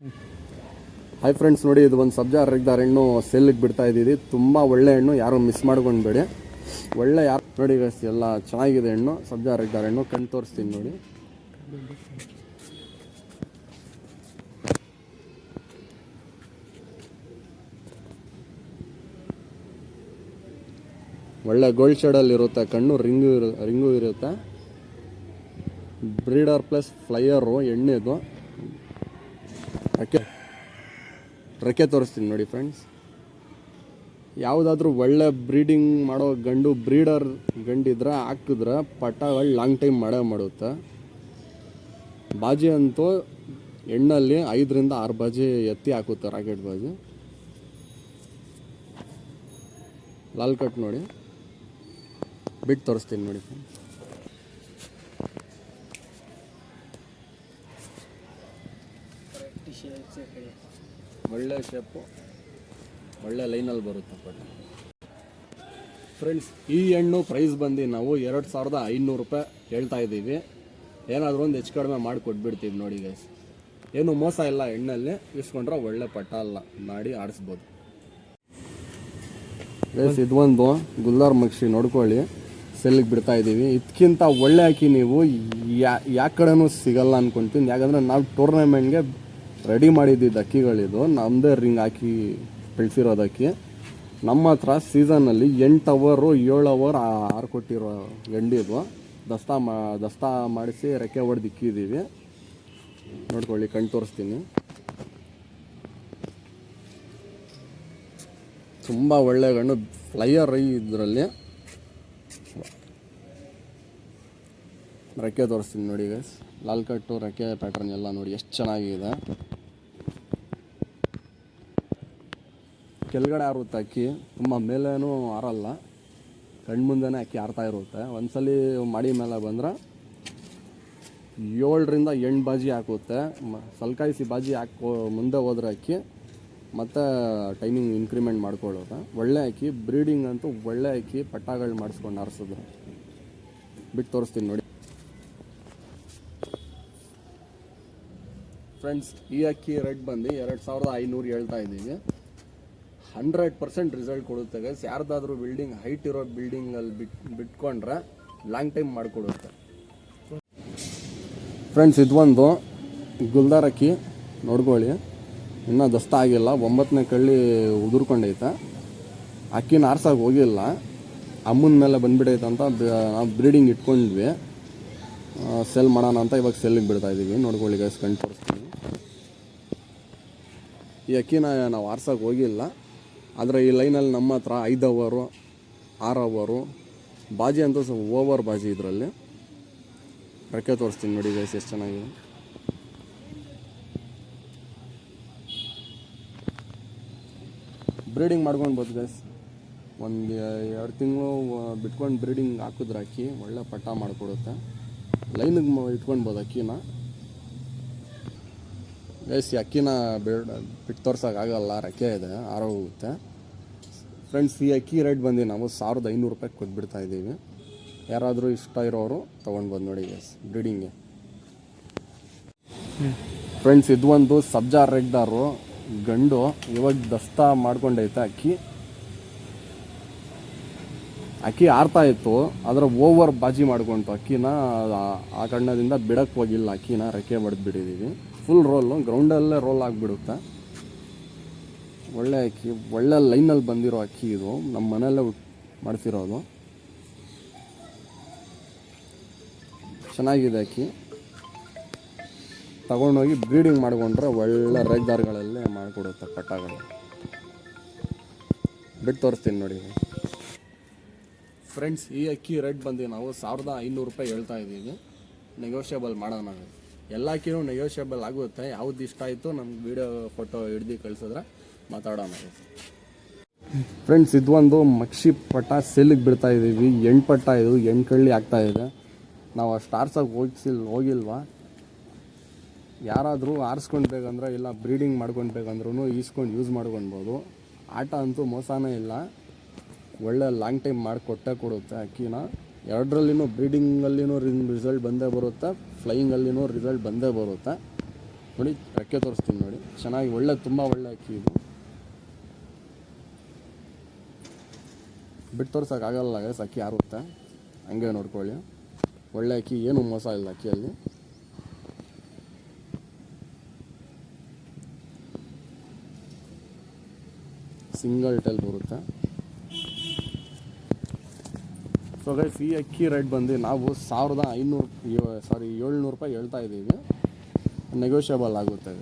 Hi friends ನೋಡಿ ಇದು ಒಂದು ಸಬ್ಜಾ ರೆಗ್ದಾರ್ ಹಣ್ಣು ಸೆಲ್ಲಿಗೆ ಬಿಡ್ತಾ ಇದ್ದೀವಿ ತುಂಬ ಒಳ್ಳೆ ಹಣ್ಣು, ಯಾರು ಮಿಸ್ ಮಾಡ್ಕೊಂಡ್ಬೇಡಿ. ಒಳ್ಳೆ ಯಾರು ನೋಡಿ ಎಲ್ಲ ಚೆನ್ನಾಗಿದೆ ಹಣ್ಣು, ಸಬ್ಜಾ ರೆಗ್ದಾರ್ ಹಣ್ಣು, ಕಣ್ ತೋರಿಸ್ತೀನಿ ನೋಡಿ. ಒಳ್ಳೆ ಗೋಲ್ಡ್ ಶೇಡಲ್ಲಿ ಇರುತ್ತೆ ಕಣ್ಣು, ರಿಂಗು ಇರು ರಿಂಗು ಇರುತ್ತೆ. ಬ್ರೀಡರ್ ಪ್ಲಸ್ ಫ್ಲೈಯರು ಎಣ್ಣೆದು ರೆಕ್ಕೆ ರೆಕ್ಕೆ ತೋರಿಸ್ತೀನಿ ನೋಡಿ ಫ್ರೆಂಡ್ಸ್ ಯಾವುದಾದ್ರೂ ಒಳ್ಳೆ ಬ್ರೀಡಿಂಗ್ ಮಾಡೋ ಗಂಡು ಬ್ರೀಡರ್ ಗಂಡಿದ್ರೆ, ಹಾಕಿದ್ರೆ ಪಟಗಳು ಲಾಂಗ್ ಟೈಮ್ ಮಾಡೇ ಮಾಡುತ್ತೆ. ಬಾಜಿ ಅಂತೂ ಎಣ್ಣಲ್ಲಿ ಐದರಿಂದ ಆರು ಬಾಜಿ ಎತ್ತಿ ಹಾಕುತ್ತೆ ರಾಕೆಟ್ ಬಾಜಿ. ಲಾಲ್ ಕಟ್ ನೋಡಿ. ಬಿಟ್ಟು ತೋರಿಸ್ತೀನಿ ನೋಡಿ ಒಳ್ಳೆ ಶೇಪು ಒಳ್ಳೆ ಲೈನಲ್ಲಿ ಬರುತ್ತೆ ಬಟ್ ಫ್ರೆಂಡ್ಸ್ ಈ ಹಣ್ಣು ಪ್ರೈಸ್ ಬಂದು ನಾವು ಎರಡು ಸಾವಿರದ ಐನೂರು ರೂಪಾಯಿ ಹೇಳ್ತಾ ಇದ್ದೀವಿ. ಏನಾದರೂ ಒಂದು ಹೆಚ್ಚು ಕಡಿಮೆ ಮಾಡಿ ಕೊಟ್ಬಿಡ್ತೀವಿ ನೋಡಿ ಗೈಸ್ ಏನು ಮೋಸ ಇಲ್ಲ ಹೆಣ್ಣಲ್ಲಿ, ಇಸ್ಕೊಂಡ್ರೆ ಒಳ್ಳೆ ಪಟ್ಟ ಅಲ್ಲ. ಮಾಡಿ ಆಡಿಸ್ಬೋದು. ಗೈಸ್ ಇದೊಂದು ಗುಲ್ಲಾರ್ ಮಕ್ಷಿ ನೋಡ್ಕೊಳ್ಳಿ. ಸೆಲ್ಲಿಗೆ ಬಿಡ್ತಾ ಇದ್ದೀವಿ. ಇದಕ್ಕಿಂತ ಒಳ್ಳೆ ಹಾಕಿ ನೀವು ಯಾ ಕಡೆನೂ ಸಿಗಲ್ಲ ಅಂದ್ಕೊಂತೀನಿ ಯಾಕಂದರೆ ನಾವು ಟೂರ್ನಮೆಂಟ್ಗೆ ರೆಡಿ ಮಾಡಿದ್ದಿದ್ದು ಅಕ್ಕಿಗಳಿದು ನಮ್ಮದೇ ರಿಂಗ್ ಹಾಕಿ ಬೆಳೆಸಿರೋದು ಅಕ್ಕಿ. ನಮ್ಮ ಹತ್ರ ಸೀಸನಲ್ಲಿ ಎಂಟು ಅವರು ಏಳು ಅವರ್ ಆರು ಕೊಟ್ಟಿರೋ ಗಂಡಿದು ದಸ್ತಾ ಮಾ, ದಸ್ತಾ ಮಾಡಿಸಿ ರೆಕ್ಕೆ ಹೊಡೆದು ಇಕ್ಕಿದ್ದೀವಿ ನೋಡ್ಕೊಳ್ಳಿ, ಕಣ್ ತೋರಿಸ್ತೀನಿ. ತುಂಬ ಒಳ್ಳೆ ಗಂಡು ಫ್ಲೈಯರ್ ಇದರಲ್ಲಿ. ರೆಕ್ಕೆ ತೋರಿಸ್ತೀನಿ ನೋಡಿ ಗೈಸ್ ಲಾಲ್ ಕಟ್ಟು ರೆಕ್ಕೆ ಪ್ಯಾಟ್ರನ್ ಎಲ್ಲ ನೋಡಿ ಎಷ್ಟು ಚೆನ್ನಾಗಿದೆ. ಕೆಳಗಡೆ ಆರುತ್ತೆ ಅಕ್ಕಿ? ತುಂಬ ಮೇಲೇನೂ ಆರಲ್ಲ ಕಣ್ಮುಂದೆನೇ ಅಕ್ಕಿ ಆರ್ತಾ ಇರುತ್ತೆ. ಒಂದ್ಸಲಿ ಮಾಡಿ ಮೇಲೆ ಬಂದ್ರೆ ಏಳರಿಂದ ಎಂಟು ಬಾಜಿ ಹಾಕುತ್ತೆ. ಮ, ಸಲ್ಕಾಯಿಸಿ ಬಾಜಿ ಹಾಕೋ ಮುಂದೆ ಹೋದ್ರೆ ಅಕ್ಕಿ, ಮತ್ತು ಟೈಮಿಂಗ್ ಇನ್ಕ್ರಿಮೆಂಟ್ ಮಾಡ್ಕೊಳ್ಳೋದು. ಒಳ್ಳೆ ಅಕ್ಕಿ ಬ್ರೀಡಿಂಗ್ ಅಂತೂ ಒಳ್ಳೆ ಅಕ್ಕಿ, ಪಟ್ಟಾಗಳು ಮಾಡಿಸ್ಕೊಂಡು ಆರಿಸೋದು ಬಿಟ್ಟು ತೋರಿಸ್ತೀನಿ ನೋಡಿ. ಫ್ರೆಂಡ್ಸ್ ಈ ಅಕ್ಕಿ ರೇಟ್ ಬಂದು ಎರಡು ಸಾವಿರದ ಐನೂರು ಹೇಳ್ತಾ ಇದ್ದೀವಿ. ಹಂಡ್ರೆಡ್ ಪರ್ಸೆಂಟ್ ರಿಸಲ್ಟ್ ಕೊಡುತ್ತೆ ಗೈಸ್ ಯಾರ್ದಾದ್ರೂ ಬಿಲ್ಡಿಂಗ್ ಹೈಟ್ ಇರೋ ಬಿಲ್ಡಿಂಗಲ್ಲಿ ಬಿಟ್, ಬಿಟ್ಕೊಂಡ್ರೆ ಲಾಂಗ್ ಟೈಮ್ ಮಾಡಿಕೊಡುತ್ತೆ. ಫ್ರೆಂಡ್ಸ್ ಇದೊಂದು ಗುಲ್ದಾರ್ ಅಕ್ಕಿ ನೋಡ್ಕೊಳ್ಳಿ. ಇನ್ನೂ ದಸ್ತ ಆಗಿಲ್ಲ. ಒಂಬತ್ತನೇ ಕಳ್ಳಿ ಉದುರ್ಕೊಂಡೈತೆ. ಅಕ್ಕಿನ ಆರ್ಸಾಗಿ ಹೋಗಿಲ್ಲ. ಅಮ್ಮನ ಮೇಲೆ ಬಂದ್ಬಿಟ್ಟೈತೆ ಅಂತ ನಾವು ಬ್ರೀಡಿಂಗ್ ಇಟ್ಕೊಂಡ್ವಿ. ಸೆಲ್ ಮಾಡೋಣ ಅಂತ ಇವಾಗ ಸೆಲ್ಲಿಂಗ್ ಬಿಡ್ತಾ ಇದ್ದೀವಿ ನೋಡ್ಕೊಳ್ಳಿ ಗೈಸ್ ಕಣ್ ತೋರಿಸ್ತೀನಿ. ಈ ಅಕ್ಕಿನ ನಾವು ಆರ್ಸೋಕೆ ಹೋಗಿಲ್ಲ. ಆದರೆ ಈ ಲೈನಲ್ಲಿ ನಮ್ಮ ಹತ್ರ ಐದು ಅವರು ಆರು ಅವರು ಬಾಜಿ ಅಂತ ಸ್ವಲ್ಪ ಓವರ್ ಬಾಜಿ ಇದರಲ್ಲಿ. ರೆಕ್ಕೆ ತೋರಿಸ್ತೀನಿ ನೋಡಿ ಗೈಸ್ ಎಷ್ಟು ಚೆನ್ನಾಗಿದೆ. ಬ್ರೀಡಿಂಗ್ ಮಾಡ್ಕೊಳ್ಬೋದು ಗೈಸ್ ಒಂದು ಎರಡು ತಿಂಗಳು ಬಿಟ್ಕೊಂಡು ಬ್ರೀಡಿಂಗ್ ಹಾಕಿದ್ರೆ ಅಕ್ಕಿ ಒಳ್ಳೆ ಪಟ್ಟ ಮಾಡಿಕೊಡುತ್ತೆ. ಲೈನಿಗೆ ಇಟ್ಕೊಳ್ಬೋದು ಅಕ್ಕಿನ. ಗೈಸ್ ಅಕ್ಕಿನ ಬೇಡ, ಬಿಟ್ಟು ತೋರ್ಸೋಕ್ಕಾಗಲ್ಲ ರೆಕ್ಕೆ ಇದೆ ಆರೋಗುತ್ತೆ ಫ್ರೆಂಡ್ಸ್ ಈ ಅಕ್ಕಿ ರೇಟ್ ಬಂದು ನಾವು ಸಾವಿರದ ಐನೂರು ರೂಪಾಯಿ ಕೊಟ್ಬಿಡ್ತಾ ಇದ್ದೀವಿ. ಯಾರಾದರೂ ಇಷ್ಟ ಇರೋರು ತೊಗೊಂಡ್ಬೋದು ನೋಡಿ ಗೈಸ್ ಬ್ರೀಡಿಂಗ್ಗೆ ಫ್ರೆಂಡ್ಸ್ ಇದು ಒಂದು ಸಬ್ಜಾ ರೆಡ್ಡಾರು ಗಂಡು ಇವಾಗ ದಸ್ತಾ ಮಾಡ್ಕೊಂಡೈತೆ ಅಕ್ಕಿ. ಅಕ್ಕಿ ಆರ್ತಾ ಇತ್ತು ಅದರ ಓವರ್ ಬಾಜಿ ಮಾಡ್ಕೊಂಡು ಅಕ್ಕಿನ, ಆ- ಕಣ್ಣದಿಂದ ಬಿಡಕ್ಕೆ ಹೋಗಿಲ್ಲ. ಅಕ್ಕಿನ ರೆಕ್ಕೆ ಬಡ್ದು ಬಿಟ್ಟಿದ್ದೀವಿ ಫುಲ್ ರೋಲು ಗ್ರೌಂಡಲ್ಲೇ ರೋಲ್ ಆಗಿಬಿಡುತ್ತೆ. ಒಳ್ಳೆ ಅಕ್ಕಿ, ಒಳ್ಳೆ ಲೈನಲ್ಲಿ ಬಂದಿರೋ ಅಕ್ಕಿ ಇದು. ನಮ್ಮ ಮನೆಯಲ್ಲೇ ಮಾಡ್ತಿರೋದು. ಚೆನ್ನಾಗಿದೆ ಅಕ್ಕಿ. ತಗೊಂಡೋಗಿ ಬ್ರೀಡಿಂಗ್ ಮಾಡಿಕೊಂಡ್ರೆ ಒಳ್ಳೆ ರೇಗ್ದಾರ್ಗಳಲ್ಲೇ ಮಾಡಿಕೊಡುತ್ತೆ ಪಟ್ಟಗಳು ಬಿಟ್ಟು ತೋರಿಸ್ತೀನಿ ನೋಡಿ. ಫ್ರೆಂಡ್ಸ್, ಈ ಅಕ್ಕಿ ರೇಟ್ ಬಂದು ನಾವು ಸಾವಿರದ ಐನೂರು ರೂಪಾಯಿ ಹೇಳ್ತಾ ಇದ್ದೀವಿ. ನೆಗೋಷಿಯಬಲ್ ಮಾಡೋಣ ಎಲ್ಲ ಅಕ್ಕಿನೂ ನೆಗೋಷಿಯಬಲ್ ಆಗುತ್ತೆ. ಯಾವ್ದು ಇಷ್ಟ ಆಯಿತು ನಮ್ಗೆ ವಿಡಿಯೋ ಫೋಟೋ ಹಿಡ್ದು ಕಳ್ಸಿದ್ರೆ ಮಾತಾಡೋಣ. ಫ್ರೆಂಡ್ಸ್ ಇದೊಂದು ಮಕ್ಷಿ ಪಟ್ಟ ಸೆಲ್ಲಿಗೆ ಬಿಡ್ತಾ ಇದ್ದೀವಿ. ಎಂಟು ಪಟ್ಟ ಇದು, ಎಂಟು ಕಳ್ಳಿ ಆಗ್ತಾ ಇದೆ. ನಾವು ಅಷ್ಟು ಆರ್ಸೋಕೆ ಹೋಗಿಸಿಲ್, ಹೋಗಿಲ್ವಾ? ಯಾರಾದರೂ ಆರಿಸ್ಕೊಳ್ಬೇಕಂದ್ರೆ ಇಲ್ಲ ಬ್ರೀಡಿಂಗ್ ಮಾಡ್ಕೊಳ್ಬೇಕಂದ್ರೂ ಈಸ್ಕೊಂಡು ಯೂಸ್ ಮಾಡ್ಕೊಳ್ಬೋದು ಆಟ ಅಂತೂ ಮೋಸನೇ ಇಲ್ಲ. ಒಳ್ಳೆ ಲಾಂಗ್ ಟೈಮ್ ಮಾಡಿ ಕೊಟ್ಟೆ ಕೊಡುತ್ತೆ ಅಕ್ಕಿನ. ಎರಡರಲ್ಲಿನೂ ಬ್ರೀಡಿಂಗಲ್ಲಿನೂ ರಿಸಲ್ಟ್ ಬಂದೇ ಬರುತ್ತೆ ಫ್ಲೈಯಿಂಗಲ್ಲಿನೂ ರಿಸಲ್ಟ್ ಬಂದೇ ಬರುತ್ತೆ. ನೋಡಿ, ರೆಕ್ಕೆ ತೋರಿಸ್ತೀನಿ ನೋಡಿ. ಚೆನ್ನಾಗಿ ಒಳ್ಳೆ, ತುಂಬ ಒಳ್ಳೆ ಅಕ್ಕಿ ಇದು. ಬಿಟ್ಟು ತೋರ್ಸೋಕ್ಕಾಗಲ್ಲ ಗೈಸ್ ಅಕ್ಕಿ ಆರುತ್ತೆ ಹಂಗೆ ನೋಡ್ಕೊಳ್ಳಿ. ಒಳ್ಳೆ ಅಕ್ಕಿ, ಏನು ಮೋಸ ಇಲ್ಲ ಅಕ್ಕಿಯಲ್ಲಿ. ಸಿಂಗಲ್ ಟೆಲ್ ಬರುತ್ತೆ. ಸೊ ಗೈಸ್ ಈ ಅಕ್ಕಿ ರೇಟ್ ಬಂದು ನಾವು ಸಾವಿರದ ಐನೂರು ಸಾರಿ ಏಳ್ನೂರು ರೂಪಾಯಿ ಹೇಳ್ತಾ ಇದ್ದೀವಿ ನೆಗೋಷಿಯಬಲ್ ಆಗುತ್ತೆ.